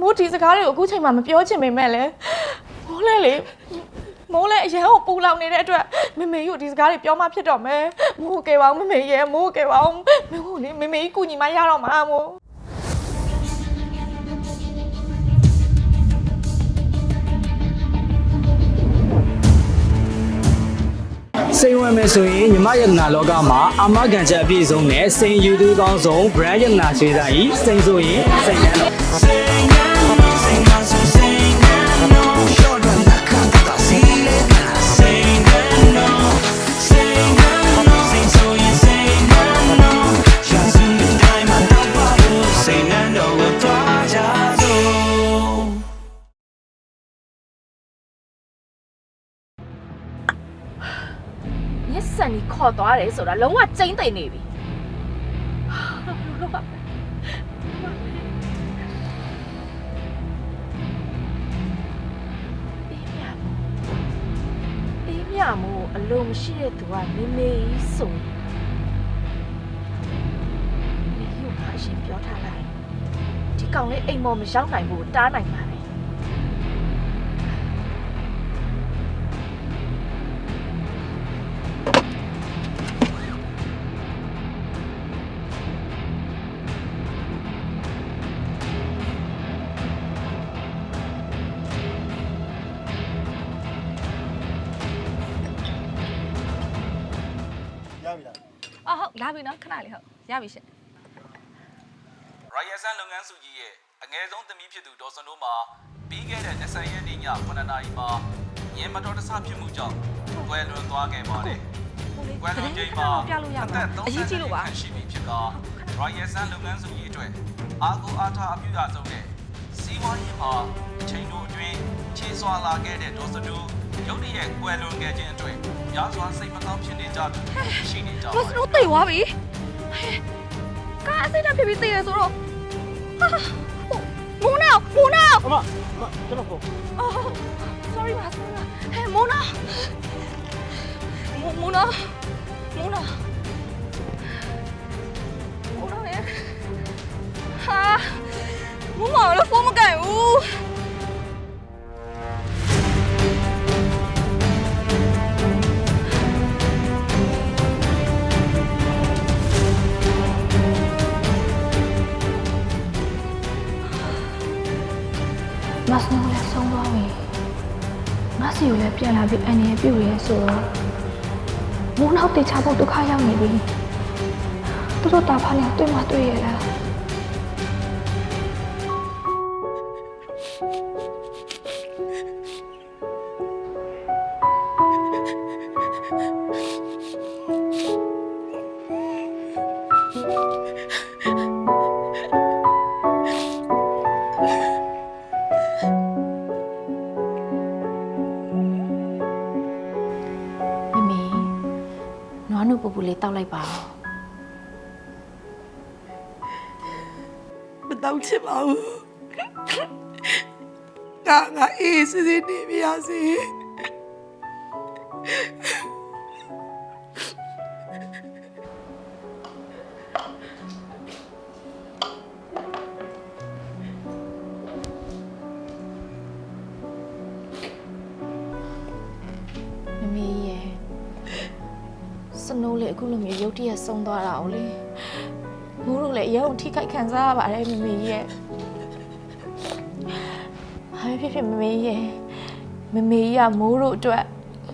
မိုးဒီစကားတွေကိုအခုချိန်မှမပြောချင်ပေမဲ့လည်းမိုးလဲလေမိုးလဲအရန်ကိုပူလောင်နေတဲ့အတွက်မမေကြီးကိုဒီစကားတွေပြောမှဖြစ်တော့မယ်မိုးကိုကယ်ပါအောင်မမေရဲ့မိုးကိုကယ်ပါအောင်မင်းကိုလေမမေကြီးကူညီမရတော့မှာမိုး စိန်ဝင်မယ်ဆိုရင်ညီမယတနာလောကမှာအာမခံချက်အပြည့်စုံနဲ့စိန်ယူသူကောင်းဆုံး brand ယတနာရွှေဆိုင်ကြီးစိန်ဆိုရင်စိန်နန်းတော် ခေါ်သွားတယ်ဆိုတာလုံးဝကျိမ့်သိမ့်နေပြီဟာဘယ်လိုလုပ်ပါ့မလဲအေးမြမို့အေးမြမို့အလုံးမရှိတဲ့သူကမေမေကြီးဆိုရင်မေကြီးကိုငါအရှင်ပြောထားလိုက်ဒီကောင်လေးအိမ်မော်မရောက်နိုင်ဘူးတားနိုင်ပါလေ လာပြီနော်ခဏလေးဟုတ်ရပြီရှင့်ရိုင်ယယ်ဆန်လုပ်ငန်းစုကြီးရဲ့အငယ်ဆုံးသမီးဖြစ်သူဒေါ်စနိုးမှာပြီးခဲ့တဲ့20ရက်နေ့ည9နာရီမှာညင်မတော်တဆဖြစ်မှုကြောင့်ကွယ်လွန်သွားခဲ့ပါတယ်။ဟိုလေကွယ်လွန်ချိန်မှာပြလို့ရမှာအရေးကြီးလို့ပါရှိပြီဖြစ်ကရိုင်ယယ်ဆန်လုပ်ငန်းစုကြီးအတွက်အာကိုအားထားအပြုအဆုံးနဲ့စီးပွားရေးမှာအချိန်တို့အတွင်းခြေစွာလာခဲ့တဲ့ဒေါ်စနိုး ရုတ်တရက်ကွယ်လွန်ခဲ့ခြင်းအတွက်များစွာစိတ်မကောင်းဖြစ်နေကြသူရှိနေကြပါဘတတ်ယ်စနိုးတိတ်သွားပြီကားအစိမ့်နဲ့ဖြစ်ပြီးသိရဆိုတော့ဟာဟိုမူနာမူနာအမအမကျွန်တော်ဖုန်းအော် sorry ပါ sorry ပါဟဲ့မူနာမူမူနာမူနာ စနိုးလည်းဆုံးသွားပြီငါစီကိုလည်းပြန်လာပြီးအန်ရပြုတ်ရဲဆိုတော့မိုးနောက်တေချဖို့ဒုက္ခရောက်နေပြီသူတို့တာဖားနဲ့တွေ့မှတွေ့ရလား နွားနုပူပူလေးတောက်လိုက်ပါဦးမတောက်ချင်ပါဘူးငါငါအေးစစ်စစ်နေပြရစီ စနိုးလေအခုလိုမျိုးရုတ်တရက်ဆုံးသွားတာ哦လေမိုးတို့လည်းအရင်ကထိခိုက်ခံစားရပါတယ်မမေရဲ့ဟာဖြစ်ဖြစ်မမေရဲ့မမေကြီးကမိုးတို့အတွက်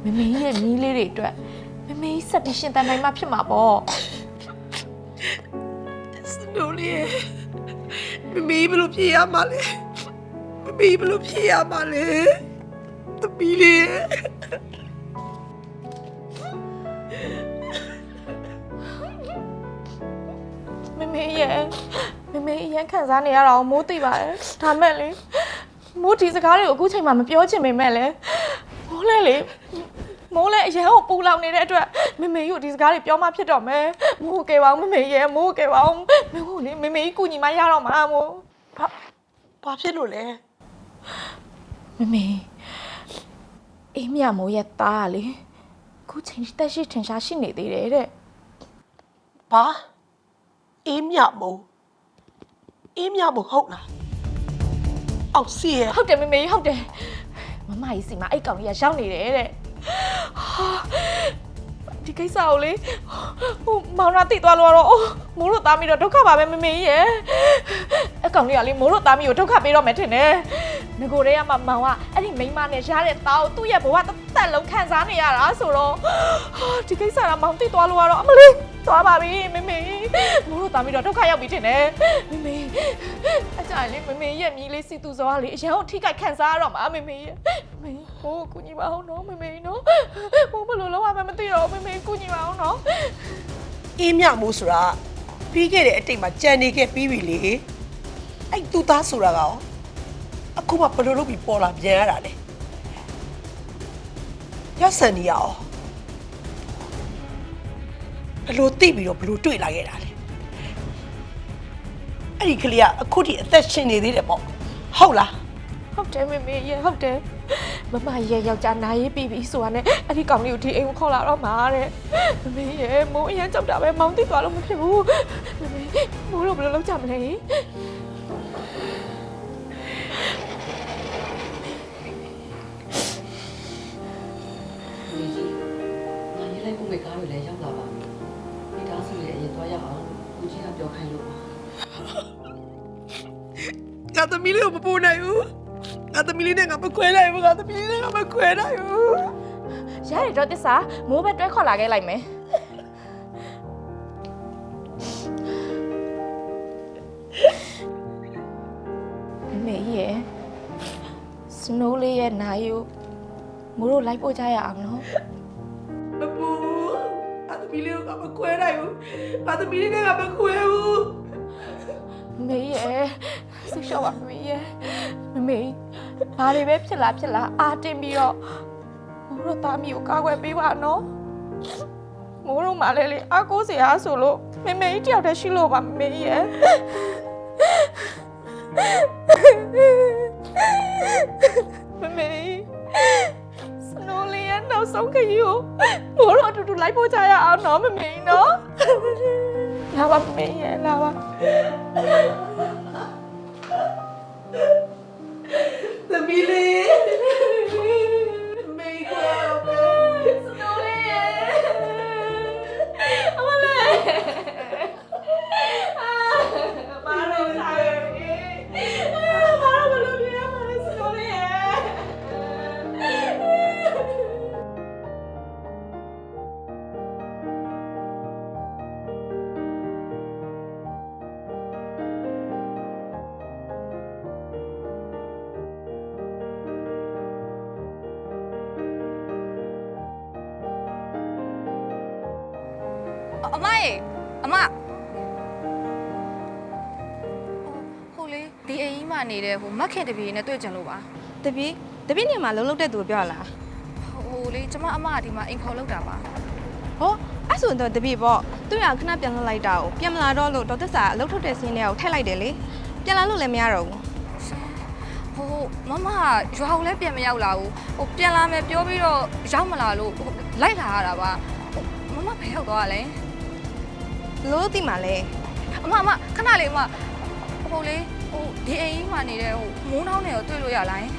မမေကြီးရဲ့မီးလေးတွေအတွက်မမေကြီးဆက်ပြီးရှင်တန်နိုင်မှဖြစ်မှာပေါ့စနိုးလေးမမီးဘယ်လိုဖြစ်ရမှာလဲမမီးဘယ်လိုဖြစ်ရမှာလဲတပီးလေး မမေရဲ့မမေအရင်ခံစားနေရတာကိုမိုးသိပါတယ်ဒါမဲ့လေမိုးဒီစကားတွေကိုအခုချိန်မှမပြောချင်ပေမဲ့လည်းမိုးလဲလေမိုးလဲအရင်ကပူလောင်နေတဲ့အတွက်မမေကြီးကိုဒီစကားတွေပြောမှဖြစ်တော့မယ်မိုးကိုကယ်ပါအောင်မမေရဲ့မိုးကိုကယ်ပါအောင်မင်းကိုလေမမေကြီးကူညီမရတော့မှာမိုးဘာဘာဖြစ်လို့လဲမမေအေးမြမိုးရဲ့သားကလေအခုချိန်ထိတက်ရှိထင်ရှားရှိနေသေးတယ်တဲ့ဘာ အေးမြမို့အေးမြမို့ဟုတ်လားအောင်စီရဲ့ဟုတ်တယ်မေမေဟုတ်တယ်မမကြီးစီမအဲ့ကောင်ကြီးကရောက်နေတယ်တဲ့ဟာဒီကိစ္စကိုလေဟိုမောင်နာတိသွားလို့တော့မိုးတို့သားမီးတော့ဒုက္ခပါပဲမေမေကြီးရဲ့အကောင်လေးကလေမိုးတို့သားမီးကိုဒုက္ခပေးတော့မယ်ထင်တယ်ငကိုတွေကမှမောင်ကအဲ့ဒီမိန်းမနဲ့ရတဲ့သားကိုသူ့ရဲ့ဘဝတစ်သက်လုံးခံစားနေရတာဆိုတော့ဟာဒီကိစ္စကမောင်တိသွားလို့တော့အမလေး သွားပါပြီမေမေမိုးတို့သားမီးတော့ဒုက္ခရောက်ပြီထင်တယ်မေမေအကြိုင်လေးမေမေရဲ့မြည်လေးစီတူစောကလေအရန်ကိုထိခိုက်ခံစားရတော့မှာမေမေရဲ့မေဟိုကူညီပါအောင်နော်မေမေနော်ဟိုဘယ်လိုလုပ်ရမှန်းမသိတော့မေမေကူညီပါအောင်နော်အေးမြမိုးဆိုတာပြီးခဲ့တဲ့အတိတ်မှာကြံနေခဲ့ပြီးပြီလေအဲ့သူသားဆိုတာကရောအခုမှဘယ်လိုလုပ်ပြီးပေါ်လာပြန်ရတာလဲရဆန်နီရော ဘယ်လိုသိပြီးတော့ဘယ်လိုတွေ့လာခဲ့တာလဲအဲ့ဒီကလေးကအခုထိအသက်ရှင်နေသေးတယ်ပေါ့ဟုတ်လားဟုတ်တယ်မေမေရဲ့ဟုတ်တယ်မမရဲ့ယောက်ျားနာရေးပြီးပြီဆိုတာနဲ့အဲ့ဒီကောင်လေးကိုဒီအိမ်ကိုခေါ်လာတော့မှာတဲ့မမေရဲ့မိုးအရင်ကြောက်တာပဲမောင်းတိသွားလို့မဖြစ်ဘူးမမေမိုးတို့ဘယ်လိုလုပ်ကြမလဲ ပြောခိုင်းလို့ပါငါသမီးလေးကိုမပူနိုင်ဘူးငါသမီးလေးနဲ့ငါမခွဲနိုင်ဘူးငါသမီးလေးနဲ့ငါမခွဲနိုင်ဘူးရတယ်တော့တစ္ဆာမိုးပဲတွဲခေါ်လာခဲ့လိုက်မယ်မမေရဲ့စနိုးလေးရဲ့နာယိုမိုးတို့လိုက်ပို့ကြရအောင်နော်မပူငါသ မီးလေးကိုငါမခွဲနိုင်ဘူးငါသမီးလေးနဲ့ငါမခွဲဘူးမမေရဲ့စိတ်လျှော့ပါမမေရဲ့မမေဘာတွေပဲဖြစ်လာဖြစ်လာအာတင်ပြီးတော့မိုးတို့သားမီကိုကာကွယ်ပေးပါနော်မိုးတို့မှလည်းလေအာကိုးစရာဆိုလို့မမေကြီးတယောက်တည်းရှိလို့ပါမမေရဲ့မမေစနိုးလေးရဲ့ နောက်ဆုံးခရီးကိုမိုးတို့အတူတူလိုက်ပို့ကြရအောင်နော်မမေနော်လာပါမမေရဲ့လာပါ အမရေအမဟိုလေဒီအိမ်ကြီးမှာနေတဲ့ဟိုမက်ခင်တပီနဲ့တွေ့ကြလို့ပါတပီးတပီးနေမှာလုံးလုံးတဲ့သူကိုပြောရလားဟိုလေကျမအမကဒီမှာအိမ်ခေါ်လောက်တာပါဟောအဲ့ဆိုရင်တော့တပီးပေါ့သူရခဏပြန်လှည့်လိုက်တာကိုပြန်မလာတော့လို့ဒေါက်တာဆာအလုပ်ထုတ်တဲ့စင်းတွေကထည့်လိုက်တယ်လေပြန်လာလို့လည်းမရတော့ဘူးဟိုမမကရွာကိုလည်းပြန်မရောက်လာဘူးဟိုပြန်လာမယ်ပြောပြီးတော့ရောက်မလာလို့ဟိုလိုက်လာရတာပါဟိုမမဘယ်ရောက်သွားလဲ ဘလို့သိမှလဲအမအမခဏလေးအမဟိုလေဟိုဒီအိမ်ကြီးမှာနေတဲ့ဟိုမိုးနှောင်းတွေကိုတွေ့လို့ရလားယင်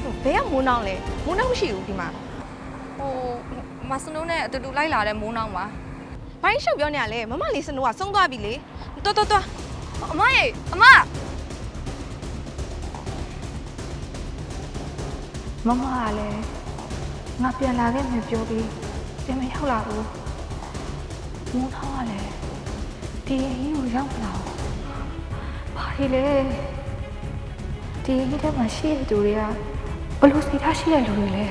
ဟိုဘယ်ကမိုးနှောင်းလဲမိုးနှောင်းမရှိဘူးဒီမှာဟိုမစနိုးနဲ့အတူတူလိုက်လာတဲ့မိုးနှောင်းပါဘာလို့ရှောက်ပြောနေရလဲမမလေးစနိုးကဆုံးသွားပြီလေတော်တော်တော်အမရေအမမမကလည်းငါပြန်လာခဲ့မယ်ပြောပြီးပြန်မရောက်လာဘူးမိုးထောင်းကလည်း ဒီအရင်ကိုရောက်လာဘူးဘာဒီလဲဒီအရင်ထဲမှာရှိတဲ့သူတွေကဘယ်လိုစိတ်ထားရှိတဲ့လူတွေလဲ